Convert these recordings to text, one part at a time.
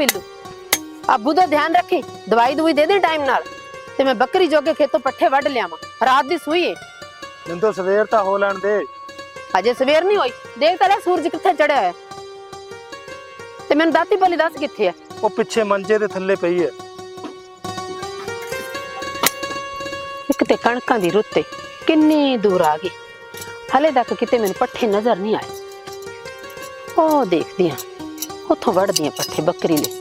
ਬਿੱਲੂ ਅੱਬੂ ਦਾ ਧਿਆਨ ਰੱਖੀ ਦਵਾਈ ਦਵਾਈ ਦੇ ਦੇ ਟਾਈਮ ਨਾਲ। ਤੇ ਮੈਂ ਬੱਕਰੀ ਜੋਗੇ ਖੇਤੋਂ ਪੱਠੇ ਵੱਢ ਲਿਆਵਾਂ। ਰਾਤ ਦੀ ਸੂਈ ਏ। ਮਿੰਦੋ ਸਵੇਰ ਤਾਂ ਹੋ ਲੈਣ ਦੇ। ਅਜੇ ਸਵੇਰ ਨਹੀਂ ਹੋਈ। ਦੇਖ ਤਾਂ ਲੈ ਸੂਰਜ ਕਿੱਥੇ ਚੜਿਆ ਹੋਇਆ। ਤੇ ਮੈਨੂੰ ਦਾਤੀ ਭਲੀ ਦੱਸ ਕਿੱਥੇ ਹੈ ਉਹ ਪਿੱਛੇ ਮੰਜੇ ਦੇ ਥੱਲੇ ਪਈ ਹੈ ਇੱਕ ਤੇ ਕਣਕਾਂ ਦੀ ਰੁੱਤੇ ਕਿੰਨੀ ਦੂਰ ਆ ਗਈ। ਹਲੇ ਤੱਕ ਕਿਤੇ ਮੈਨੂੰ ਪੱਠੇ ਨਜ਼ਰ ਨਹੀਂ ਆਏ। ਉਹ ਦੇਖਦੀ ਆ। ਉੱਥੋਂ ਵੜਦੀ ਆ ਪੱਠੇ ਬੱਕਰੀ ਲਈ।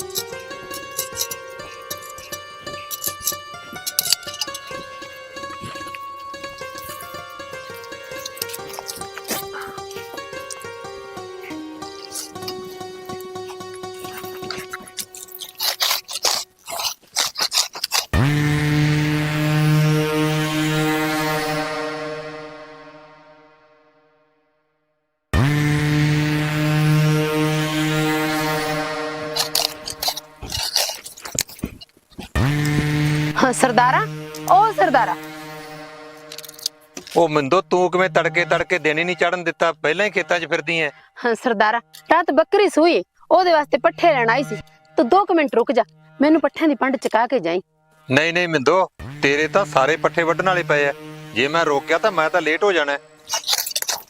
ਹਾਂ ਸਰਦਾਰਾ? ਉਹ ਸਰਦਾਰਾ। ਉਹ ਮਿੰਦੋ ਤੂੰ ਕਿਵੇਂ ਤੜਕੇ ਤੜਕੇ ਦਿਨ ਹੀ ਨਹੀਂ ਚੜਨ ਦਿੱਤਾ? ਪਹਿਲਾਂ ਹੀ ਖੇਤਾਂ 'ਚ ਫਿਰਦੀ ਐ। ਹਾਂ ਸਰਦਾਰਾ ਰਾਤ ਬੱਕਰੀ ਸੂਈ। ਉਹਦੇ ਵਾਸਤੇ ਪੱਠੇ ਲੈਣ ਆਈ ਸੀ। ਤੂੰ 2 ਮਿੰਟ ਰੁਕ ਜਾ। ਮੈਨੂੰ ਪੱਠਿਆਂ ਦੀ ਪੰਡ ਚਕਾ ਕੇ ਜਾਈ। ਨਹੀਂ ਨਹੀਂ ਮਿੰਦੋ ਤੇਰੇ ਤਾਂ ਸਾਰੇ ਪੱਠੇ ਵੱਢਣ ਵਾਲੇ ਪਏ ਐ। ਜੇ ਮੈਂ ਰੋਕਿਆ ਤਾਂ ਮੈਂ ਤਾਂ ਲੇਟ ਹੋ ਜਾਣਾ।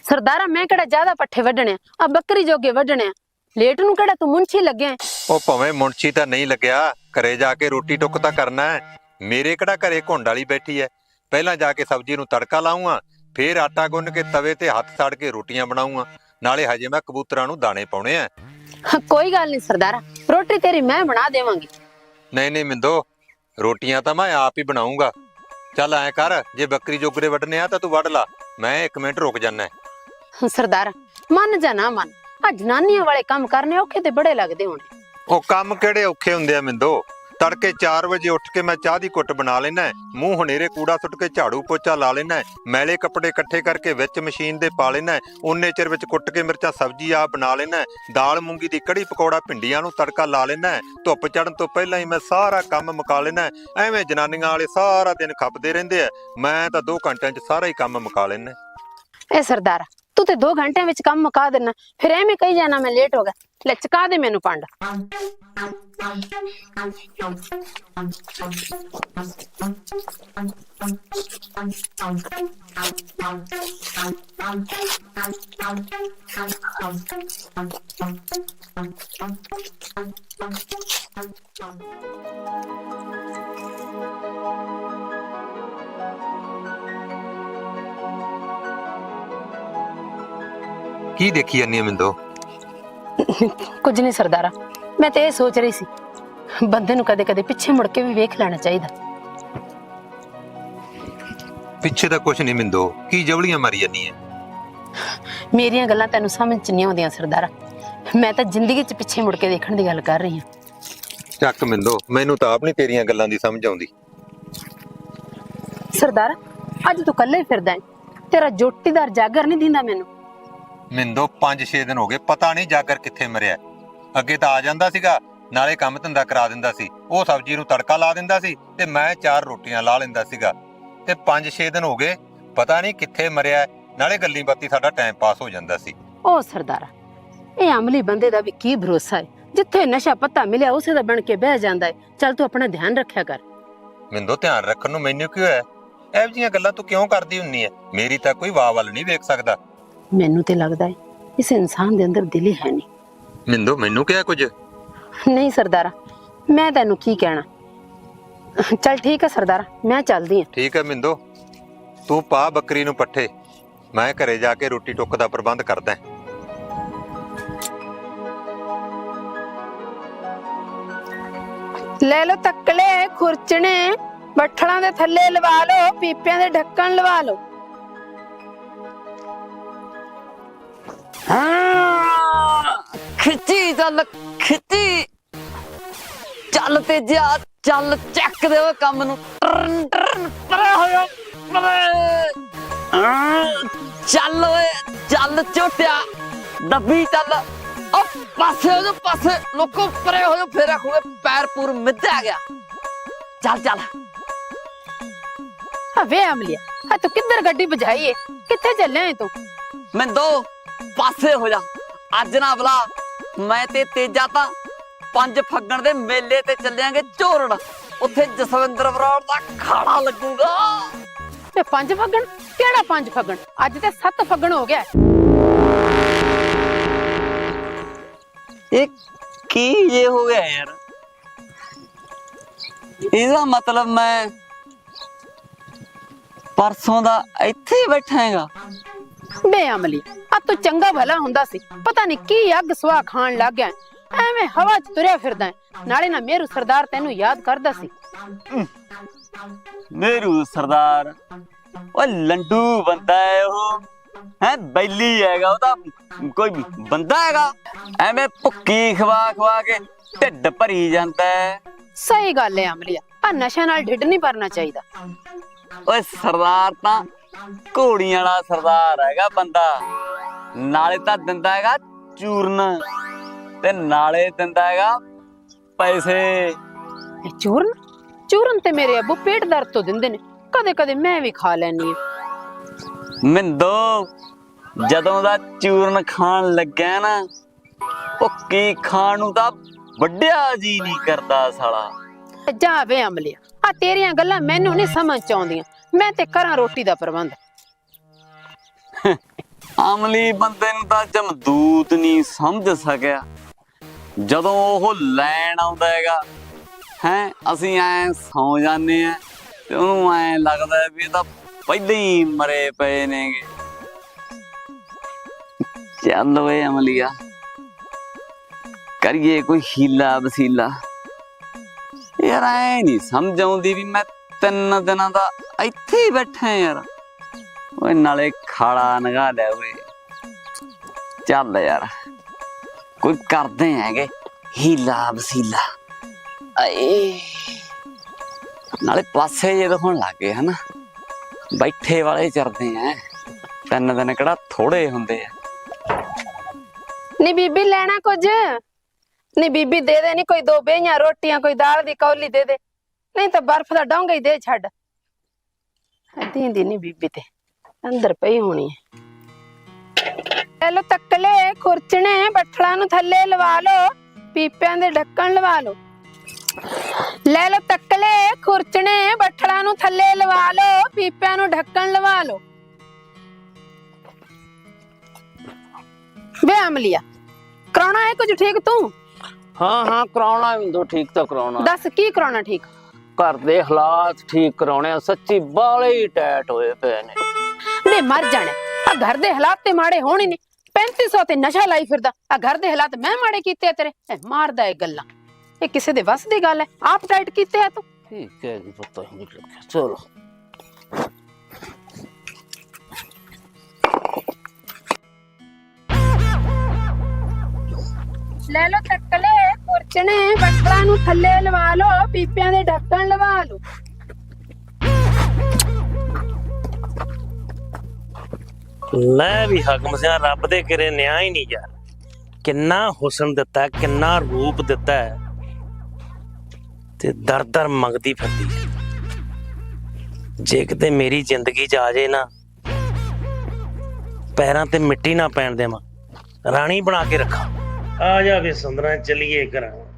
ਸਰਦਾਰਾ ਮੈਂ ਕਿਹੜਾ ਜ਼ਿਆਦਾ ਪੱਠੇ ਵੱਢਣੇ ਆ? ਬੱਕਰੀ ਜੋਗੇ ਵੱਢਣੇ ਆ। ਲੇਟ ਨੂੰ ਕਿਹੜਾ ਤੂੰ ਮੁੰਛੀ ਲੱਗਿਆ ਹੈ? ਉਹ ਭਵੇਂ ਮੁੰਸ਼ੀ ਤਾਂ ਨਹੀਂ ਲੱਗਿਆ ਘਰੇ ਜਾ ਕੇ ਰੋਟੀ ਟੁੱਕ ਤਾਂ ਕਰਨਾ ਹੈ ਮੇਰੇ ਕਿਹੜਾ ਘਰੇ ਘੁੰਡ ਵਾਲੀ ਬੈਠੀ ਐ? ਪਹਿਲਾਂ ਜਾ ਕੇ ਸਬਜ਼ੀ ਨੂੰ ਤੜਕਾ ਲਾਉਂਗਾ ਫੇਰ ਆਟਾ ਗੁੰਨ ਕੇ ਤਵੇ ਤੇ ਹੱਥ ਸਾੜ ਕੇ ਰੋਟੀਆਂ ਬਣਾਉਂਗਾ ਨਾਲੇ ਹਜੇ ਮੈਂ ਕਬੂਤਰਾਂ ਨੂੰ ਦਾਣੇ ਪਾਉਣੇ ਆ ਕੋਈ ਗੱਲ ਨਹੀਂ ਸਰਦਾਰਾ ਰੋਟੀ ਤੇਰੀ ਮੈਂ ਬਣਾ ਦੇਵਾਂਗੀ। ਨਹੀਂ ਨਹੀਂ ਮਿੰਦੋ ਰੋਟੀਆਂ ਤਾਂ ਮੈਂ ਆਪ ਹੀ ਬਣਾਉਂਗਾ ਚੱਲ ਐ ਕਰ ਜੇ ਬੱਕਰੀ ਜੋਗਰੇ ਵੱਢਨੇ ਆ ਤਾਂ ਤੂੰ ਵੱਢ ਲਾ ਮੈਂ 1 ਮਿੰਟ ਰੁਕ। ਹਾਂ, ਸਰਦਾਰਾ ਮੰਨ ਜਾ ਨਾ ਮੰਨ ਆ ਜਨਾਨੀਆਂ ਵਾਲੇ ਕੰਮ ਕਰਨੇ ਔਖੇ ਤੇ ਬੜੇ ਲੱਗਦੇ ਹੋਣੇ। ਉਹ ਕੰਮ ਕਿਹੜੇ ਔਖੇ ਹੁੰਦੇ ਆ ਮਿੰਦੋ? ਤੜਕੇ 4 ਵਜੇ ਉੱਠ ਕੇ ਮੈਂ ਚਾਹ ਦੀ ਕੁੱਟ ਬਣਾ ਲੈਣਾ ਮੂੰਹ ਹਨੇਰੇ ਕੂੜਾ ਸੁੱਟ ਕੇ ਝਾੜੂ ਪੋਚਾ ਲਾ ਲੈਣਾ ਮੈਲੇ ਕੱਪੜੇ ਇਕੱਠੇ ਕਰਕੇ ਵਿੱਚ ਮਸ਼ੀਨ ਦੇ ਪਾ ਲੈਣਾ ਉਨੇ ਚਿਰ ਵਿੱਚ ਕੁੱਟ ਕੇ ਮਿਰਚਾਂ ਸਬਜ਼ੀ ਆ ਬਣਾ ਲੈਣਾ ਦਾਲ ਮੂੰਗੀ ਦੀ ਕੜੀ ਪਕੌੜਾ ਭਿੰਡੀਆਂ ਨੂੰ ਤੜਕਾ ਲਾ ਲੈਣਾ ਧੁੱਪ ਚੜਨ ਤੋਂ ਪਹਿਲਾਂ ਹੀ ਮੈਂ ਸਾਰਾ ਕੰਮ ਮੁਕਾ ਲੈਣਾ ਐਵੇਂ ਜਨਾਨੀਆਂ ਵਾਲੇ ਸਾਰਾ ਦਿਨ ਖੱਪਦੇ ਰਹਿੰਦੇ ਆ। ਮੈਂ ਤਾਂ 2 ਘੰਟਿਆਂ 'ਚ ਸਾਰਾ ਹੀ ਕੰਮ ਮੁਕਾ ਲੈਣਾ ਇਹ ਸਰਦਾਰਾ ਤੂੰ ਤੇ 2 ਘੰਟਿਆਂ ਵਿੱਚ ਕੰਮ ਮੁਕਾ ਦੇਣਾ ਫਿਰ ਐਵੇਂ ਕਹੀ ਜਾਣਾ ਮੈਂ ਲੇਟ ਹੋ ਗਿਆ। ਲੈ ਚਕਾ ਦੇ ਮੈਨੂੰ ਪੰਡ। ਕੀ ਦੇਖੀ ਜਾਂਦੀ ਆ ਮਿੰਦੋ? ਕੁਝ ਨਹੀਂ ਸਰਦਾਰਾ ਮੈਂ ਤੇ ਇਹ ਸੋਚ ਰਹੀ ਸੀ ਬੰਦੇ ਨੂੰ ਕਦੇ ਕਦੇ ਪਿੱਛੇ ਮੁੜ ਕੇ ਵੀ ਵੇਖ ਲੈਣਾ ਚਾਹੀਦਾ। ਪਿੱਛੇ ਤਾਂ ਕੁਛ ਨਹੀਂ ਮਿੰਦੋ ਕੀ ਜਵਲੀਆਂ ਮਾਰੀ ਜਾਂਦੀ ਐ? ਮੇਰੀਆਂ ਗੱਲਾਂ ਤੈਨੂੰ ਸਮਝ ਚ ਨਹੀਂ ਆਉਂਦੀਆਂ ਸਰਦਾਰਾ ਮੈਂ ਤਾਂ ਜ਼ਿੰਦਗੀ 'ਚ ਪਿੱਛੇ ਮੁੜ ਕੇ ਦੇਖਣ ਦੀ ਗੱਲ ਕਰ ਰਹੀ ਹਾਂ। ਚੱਕ ਮਿੰਦੋ ਮੈਨੂੰ ਤਾਂ ਆਪ ਨਹੀਂ ਤੇਰੀਆਂ ਗੱਲਾਂ ਦੀ ਸਮਝ ਆਉਂਦੀ। ਸਰਦਾਰਾ ਅੱਜ ਤੂੰ ਇਕੱਲਾ ਹੀ ਫਿਰਦਾ ਹੈ ਤੇਰਾ ਜੋਟੀਦਾਰ ਜਾਗਰ ਨਹੀਂ ਦਿੰਦਾ ਮੈਨੂੰ। ਮਿੰਦੋ 5-6 ਦਿਨ ਹੋ ਗਏ ਪਤਾ ਨਹੀਂ ਜਾਗਰ ਕਿੱਥੇ ਮਰਿਆ। ਅੱਗੇ ਤਾਂ ਆ ਜਾਂਦਾ ਸੀਗਾ ਨਾਲੇ ਕੰਮ ਧੰਦਾ ਕਰਾ ਦਿੰਦਾ ਸੀ। ਉਹ ਸਬਜ਼ੀ ਨੂੰ ਤੜਕਾ ਲਾ ਦਿੰਦਾ ਸੀ ਤੇ ਮੈਂ ਚਾਰ ਰੋਟੀਆਂ ਲਾ ਲੈਂਦਾ ਸੀਗਾ। ਤੇ 5-6 ਦਿਨ ਹੋ ਗਏ ਪਤਾ ਨਹੀਂ ਕਿੱਥੇ ਮਰਿਆ ਨਾਲੇ ਗੱਲੀ ਬਾਤੀ ਸਾਡਾ ਟਾਈਮ ਪਾਸ ਹੋ ਜਾਂਦਾ ਸੀ। ਉਹ ਸਰਦਾਰਾ ਇਹ ਅਮਲੀ ਬੰਦੇ ਦਾ ਵੀ ਕੀ ਭਰੋਸਾ ਹੈ? ਜਿੱਥੇ ਨਸ਼ਾ ਪੱਤਾ ਮਿਲਿਆ ਉਸੇ ਦਾ ਬਣ ਕੇ ਬਹਿ ਜਾਂਦਾ ਹੈ। ਚੱਲ ਤੂੰ ਆਪਣਾ ਧਿਆਨ ਰੱਖਿਆ ਕਰ। ਮਿੰਦੋ ਧਿਆਨ ਰੱਖਣ ਨੂੰ ਮੈਨੂੰ ਕੀ ਹੋਇਆ ਇਹੋ ਜਿਹੀਆਂ ਗੱਲਾਂ ਤੂੰ ਕਿਉਂ ਕਰਦੀ ਹੁੰਨੀ ਐ ਮੇਰੀ ਤਾਂ ਕੋਈ ਵਾਹ ਵੱਲ ਨਹੀਂ ਵੇਖ ਸਕਦਾ। ਮੈਨੂੰ ਤੇ ਲੱਗਦਾ ਹੈ ਇਸ ਇਨਸਾਨ ਦੇ ਅੰਦਰ ਦਿਲ ਹੀ ਹੈ ਨਹੀਂ। ਮਿੰਦੋ ਮੈਨੂੰ ਕਿਹਾ ਕੁਝ? ਨਹੀਂ ਸਰਦਾਰਾ ਮੈਂ ਤੈਨੂੰ ਕੀ ਕਹਿਣਾ? ਚੱਲ ਠੀਕ ਹੈ ਸਰਦਾਰਾ ਮੈਂ ਚੱਲਦੀ ਹਾਂ। ਠੀਕ ਹੈ ਮਿੰਦੋ ਤੂੰ ਪਾ ਬੱਕਰੀ ਨੂੰ ਪੱਠੇ। ਮੈਂ ਘਰੇ ਜਾ ਕੇ ਰੋਟੀ ਟੁੱਕ ਦਾ ਪ੍ਰਬੰਧ ਕਰਦਾ ਲੈ ਲੋ ਤੱਕਲੇ ਖੁਰਚਣੇ ਬੱਠਲਾਂ ਦੇ ਥੱਲੇ ਲਵਾ ਲਓ ਪੀਪਿਆਂ ਦੇ ਢੱਕਣ ਲਵਾ ਲਓ। ਚੱਲ ਖਿੱਚੀ। ਚੱਲ ਤੇ ਜਾ ਚੱਲ ਚੱਕ ਦੇ ਉਹ ਕੰਮ ਨੂੰ। ਟਰਨ ਟਰਨ ਪਰੇ ਹੋਇਆ। ਚੱਲ ਓਏ ਚੱਲ ਝੋਟਿਆ। ਡੱਬੀ ਚੱਲ। ਉਹ ਪਾਸੇ ਹੋ ਜਾ ਪਾਸੇ। ਲੋਕੋ ਪਰੇ ਹੋ ਜਾ ਫੇਰ ਆਖੂਗੇ ਪੈਰ ਪੂਰ ਮਿੱਧਿਆ ਗਿਆ। ਚੱਲ ਚੱਲ। ਆ ਵੇ ਅਮਲੀਆ ਆ ਤੂੰ ਕਿੱਧਰ ਗੱਡੀ ਭਜਾਈ ਏ? ਕਿੱਥੇ ਚੱਲਿਆ ਏ ਤੂੰ? ਮੈਂ ਦੋ ਪਾਸੇ ਹੋ ਜਾ। ਅੱਜ ਨਾ ਬਲਾ। ਮੈਂ ਤੇ ਤੇਜਾ ਤਾਂ ਪੰਜ ਫੱਗਣ ਦੇ ਮੇਲੇ ਤੇ ਚੱਲਿਆਂਗੇ ਝੋਰੜ ਉੱਥੇ ਜਸਵਿੰਦਰ ਬਰਾੜ ਦਾ ਖਾਣਾ ਲੱਗੂਗਾ। ਤੇ ਪੰਜ ਫੱਗਣ? ਕਿਹੜਾ ਪੰਜ ਫੱਗਣ? ਅੱਜ ਤੇ ਸੱਤ ਫੱਗਣ ਹੋ ਗਿਆ। ਇਹ ਕੀ ਇਹ ਹੋ ਗਿਆ ਯਾਰ? ਇਹਦਾ ਮਤਲਬ ਮੈਂ ਪਰਸੋਂ ਦਾ ਇੱਥੇ ਹੀ ਬੈਠਾ ਹੈਗਾ ਬੇ ਅਮਲੀ ਆ ਤੂੰ ਚੰਗਾ ਭਲਾ ਹੁੰਦਾ ਸੀ। ਪਤਾ ਨਹੀਂ ਕੀ ਅੱਗ ਸਵਾ ਖਾਣ ਲੱਗ ਗਿਆ। ਐਵੇਂ ਹਵਾ 'ਚ ਤੁਰਿਆ ਫਿਰਦਾ ਹੈ। ਨਾਲੇ ਨਾ ਮੇਰੂ ਸਰਦਾਰ ਤੈਨੂੰ ਯਾਦ ਕਰਦਾ ਸੀ। ਮੇਰੂ ਸਰਦਾਰ ਓਏ ਲੰਡੂ ਬੰਦਾ ਹੈ ਉਹ। ਹੈ ਬੈਲੀ ਹੈਗਾ ਉਹਦਾ। ਕੋਈ ਬੰਦਾ ਹੈਗਾ? ਐਵੇਂ ਭੁੱਕੀ ਖਵਾ ਖਵਾ ਕੇ ਢਿੱਡ ਭਰੀ ਜਾਂਦਾ ਹੈ। ਸਹੀ ਗੱਲ ਹੈ ਅਮਲੀਆ ਆ ਨਸ਼ਾ ਨਾਲ ਢਿੱਡ ਨਹੀਂ ਭਰਨਾ ਚਾਹੀਦਾ। ਓਏ ਸਰਦਾਰ ਤਾਂ ਘੋੜੀਆਂ ਵਾਲਾ ਸਰਦਾਰ ਹੈਗਾ ਬੰਦਾ। ਨਾਲੇ ਤਾਂ ਦਿੰਦਾ ਹੈਗਾ ਚੂਰਨ। ਤੇ ਨਾਲੇ ਦਿੰਦਾ ਹੈਗਾ ਪੈਸੇ। ਚੂਰਨ? ਚੂਰਨ ਤੇ ਮੇਰੇ ਅੱਬੂ ਪੇਟ ਦਰਦ ਤੋਂ ਦਿੰਦੇ ਨੇ। ਕਦੇ ਕਦੇ ਮੈਂ ਵੀ ਖਾ ਲੈਣੀ ਮਿੰਦੋ ਜਦੋਂ ਦਾ ਚੂਰਨ ਖਾਣ ਲੱਗਿਆ ਨਾ ਭੁੱਕੀ ਖਾਣ ਨੂੰ ਤਾਂ ਵੱਡਿਆ ਜੀ ਨਹੀਂ ਕਰਦਾ ਸਾਲਾ। ਜਾ ਵੇ ਅਮਲੀਆ ਆ ਤੇਰੀਆਂ ਗੱਲਾਂ ਮੈਨੂੰ ਨਹੀਂ ਸਮਝ ਚ ਆਉਂਦੀਆਂ। ਮੈਂ ਤੇ ਕਰਾਂ ਰੋਟੀ ਦਾ ਪ੍ਰਬੰਧ। ਅਮਲੀ ਬੰਦੇ ਨੂੰ ਤਾਂ ਜਮਦੂਤ ਨਹੀਂ ਸਮਝ ਸਕਿਆ। ਜਦੋਂ ਉਹ ਲੈਣ ਆਉਂਦਾ ਹੈਗਾ, ਹੈ, ਅਸੀਂ ਐ ਸੌ ਜਾਂਦੇ ਆ ਤੇ ਉਹਨੂੰ ਐ ਲੱਗਦਾ ਹੈ ਵੀ ਇਹ ਤਾਂ ਪਹਿਲੇ ਹੀ ਮਰੇ ਪਏ ਨੇਗੇ। ਚੱਲ ਓਏ ਅਮਲੀਆ, ਕਰੀਏ ਕੋਈ ਹੀਲਾ ਵਸੀਲਾ। ਯਾਰ ਐ ਨਹੀਂ ਸਮਝ ਆਉਂਦੀ ਵੀ ਮੈਂ ਤਿੰਨ ਦਿਨਾਂ ਦਾ ਇੱਥੇ ਹੀ ਬੈਠਾ ਯਾਰ। ਓਏ ਨਾਲੇ ਖਾਲਾ ਨਗਾ ਲੈ ਓਏ ਚੱਲ ਯਾਰ, ਕੋਈ ਕਰਦੇ ਹੈਗੇ, ਹੀਲਾ ਵਸੀਲਾ। ਆਏ। ਨਾਲੇ ਪਾਸੇ ਜੇ ਦਿਖਣ ਲੱਗੇ ਹਨਾ? ਬੈਠੇ ਵਾਲੇ ਚਰਦੇ ਆ। ਤਿੰਨ ਦਿਨ ਕਿਹੜਾ ਥੋੜੇ ਹੁੰਦੇ ਆ। ਨੀ ਬੀਬੀ, ਲੈਣਾ ਕੁਝ? ਨੀ ਬੀਬੀ, ਦੇ ਦੇ ਨੀ ਕੋਈ ਦੋ ਬੇਹੀਆਂ ਰੋਟੀਆਂ, ਕੋਈ ਦਾਲ ਦੀ ਕੌਲੀ ਦੇ ਦੇ। ਨਹੀਂ ਤਾਂ ਬਰਫ਼ ਦਾ ਡੋਂਗਾ ਹੀ ਦੇ ਛੱਡ। ਦੀਂਦੀ ਨੀ ਬੀਬੀ ਤੇ ਅੰਦਰ ਪਈ ਹੋਣੀ ਹੈ। ਲੈ ਲੋ ਤੱਕਲੇ ਖੁਰਚਣੇ ਬੱਠਲਾਂ ਨੂੰ ਥੱਲੇ ਲਵਾ ਲੋ ਪੀਪਿਆਂ ਦੇ ਢੱਕਣ ਲਵਾ ਲੋ ਲੈ ਲੋ ਤੱਕਲੇ ਖੁਰਚਣੇ ਬੱਠਲਾਂ ਨੂੰ ਥੱਲੇ ਲਵਾ ਲੋ ਪੀਪਿਆਂ ਨੂੰ ਢੱਕਣ ਲਵਾ ਲੋ ਬੇ ਅਮਲੀਆ ਕਰਾਉਣਾ ਹੈ ਕੁਝ ਠੀਕ ਤੂੰ? ਹਾਂ ਹਾਂ ਕਰਾਉਣਾ ਮਿੰਦੋ ਠੀਕ ਤਾਂ ਕਰਾਉਣਾ। ਦੱਸ ਕੀ ਕਰਾਉਣਾ ਠੀਕ? ਘਰ ਦੇ ਹਾਲਾਤ ਠੀਕ ਕਰਾਉਣੇ ਆ ਸੱਚੀ ਬਾਲੇ ਹੀ ਟੈਟ ਹੋਏ ਪਏ ਨੇ। ਨੇ ਮਰ ਜਾਣਾ ਆ ਘਰ ਦੇ ਹਾਲਾਤ ਤੇ ਮਾੜੇ ਹੋਣੇ ਨੇ। 3500 ਤੇ ਨਸ਼ਾ ਲਾਈ ਫਿਰਦਾ। ਆ ਘਰ ਦੇ ਹਾਲਾਤ ਮੈਂ ਮਾੜੇ ਕੀਤੇ ਆ ਤੇਰੇ। ਇਹ ਮਾਰਦਾ ਇਹ ਗੱਲਾਂ। ਇਹ ਕਿਸੇ ਦੇ ਵੱਸ ਦੀ ਗੱਲ ਹੈ। ਆਪ ਟਾਈਟ ਕੀਤੇ ਆ ਤੂੰ। ਠੀਕ ਹੈ ਜੀ ਪਤਾ ਹੀ ਨਹੀਂ ਲੱਗਿਆ ਚਲੋ। ਲੈ ਲੋ ਤੱਕਲੇ ਖੁਰਚਣੇ ਬੱਠਲਾਂ ਨੂੰ ਥੱਲੇ ਲਵਾ ਲੋ ਪੀਪਿਆਂ ਦੇ ਢੱਕਣ ਲਵਾ ਲੋ ਲੈ ਵੀ ਹਕਮ ਸਿਆ ਰੱਬ ਦੇ ਕਿਰੇ ਨਿਆਂ ਹੀ ਨਹੀਂ ਯਾਰ। ਕਿੰਨਾ ਹੁਸਨ ਦਿੱਤਾ ਹੈ, ਕਿੰਨਾ ਰੂਪ ਦਿੱਤਾ ਹੈ। ਤੇ ਦਰ ਦਰ ਮੰਗਦੀ ਫਿਰਦੀ ਹੈ। ਜੇ ਕਿਤੇ ਮੇਰੀ ਜ਼ਿੰਦਗੀ ਚ ਆ ਜੇ ਨਾ ਪੈਰਾਂ ਤੇ ਮਿੱਟੀ ਨਾ ਪੈਣ ਦੇਵਾਂ ਰਾਣੀ ਬਣਾ ਕੇ ਰੱਖਾਂ। ਆ ਜਾ ਵੀ ਸੁੰਦਰਾਂ ਚੱਲੀਏ ਘਰਾਂ।